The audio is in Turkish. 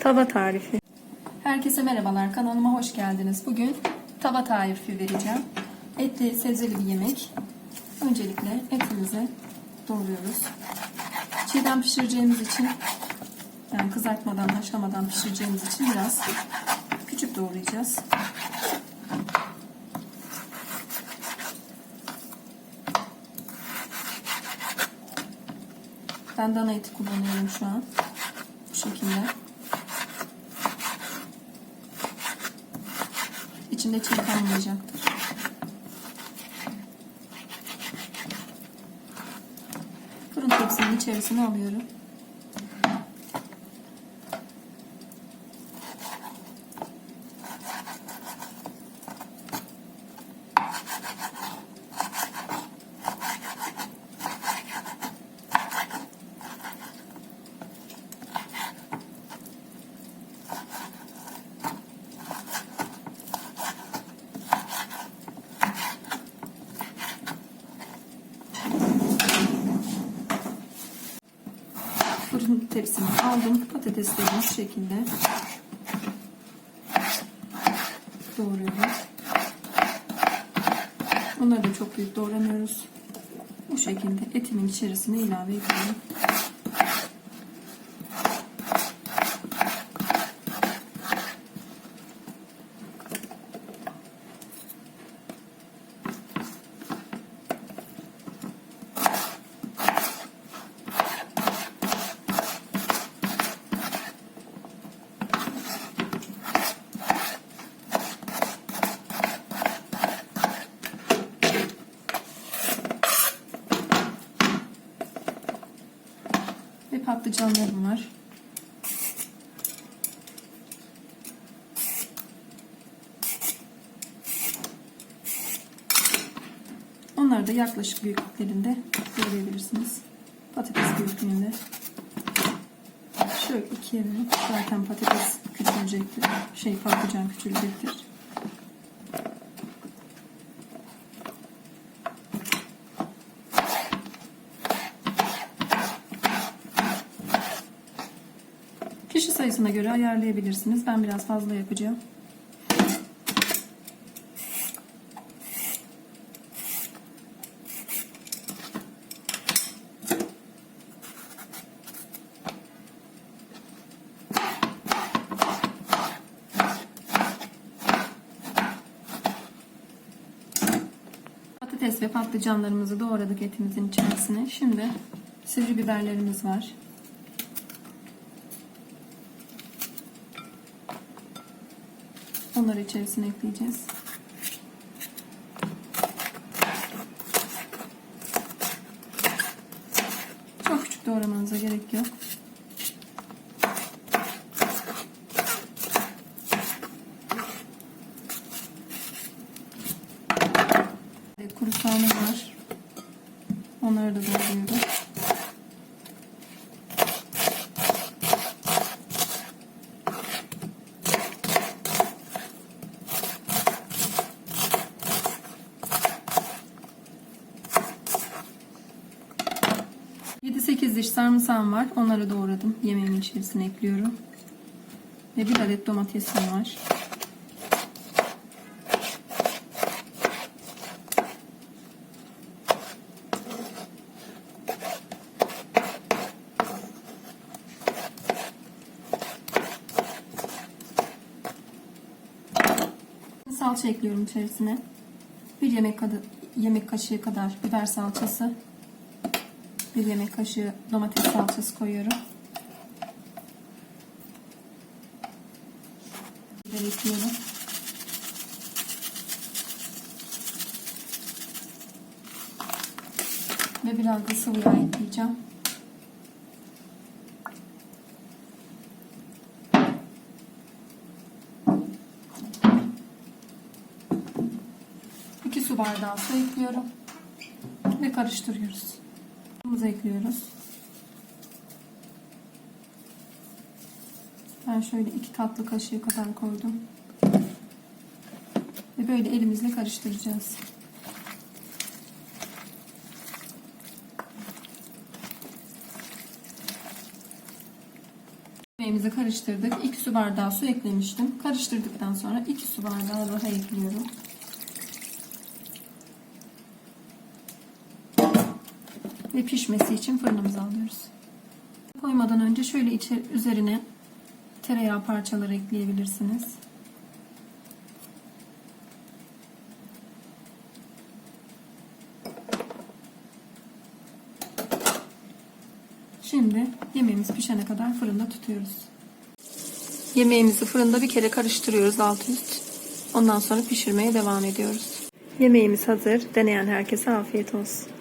Tava tarifi. Herkese merhabalar kanalıma hoş geldiniz. Bugün tava tarifi vereceğim. Etli sebzeli bir yemek. Öncelikle etimizi doğruyoruz. Çiğden pişireceğimiz için yani kızartmadan haşlamadan pişireceğimiz için biraz küçük doğrayacağız. Ben dana eti kullanıyorum şu an. Bu şekilde. İçinde çiğ kalmayacaktır. Fırın tepsinin içerisine alıyorum. Fırın tepsimi aldım. Patatesleri bu şekilde doğruyorum. Onları da çok büyük doğramıyoruz. Bu şekilde etimin içerisine ilave ediyorum. Ve patlıcanlarım var. Onları da yaklaşık büyüklüklerinde doğrayabilirsiniz. Patates büyüklüğünde. Şöyle ikiye bölüp zaten patates küçülecektir. Şey patlıcan küçülecektir. Kişi sayısına göre ayarlayabilirsiniz. Ben biraz fazla yapacağım. Patates ve patlıcanlarımızı doğradık etimizin içerisine. Şimdi sivri biberlerimiz var. Onları içerisine ekleyeceğiz. Çok küçük doğramanıza gerek yok. Kuru soğanım var. Onları da doğruyorum. Diş sarımsağım var. Onları doğradım. Yemeğimin içerisine ekliyorum. Ve bir adet domatesim var. Salça ekliyorum içerisine. Bir yemek, yemek kaşığı kadar biber salçası. Bir yemek kaşığı domates salçası koyuyorum. Biber ekliyorum. Ve biraz da sıvı yağ ekleyeceğim. İki su bardağı su ekliyorum. Ve karıştırıyoruz. Tuzumuzu ekliyoruz. Ben şöyle iki tatlı kaşığı kadar koydum. Ve böyle elimizle karıştıracağız. yemeğimizi karıştırdık. 2 su bardağı su eklemiştim. Karıştırdıktan sonra 2 su bardağı daha ekliyorum. Ve pişmesi için fırınımıza alıyoruz. Koymadan önce şöyle içi, üzerine tereyağı parçaları ekleyebilirsiniz. Şimdi yemeğimiz pişene kadar fırında tutuyoruz. Yemeğimizi fırında bir kere karıştırıyoruz alt üst. Ondan sonra pişirmeye devam ediyoruz. Yemeğimiz hazır. Deneyen herkese afiyet olsun.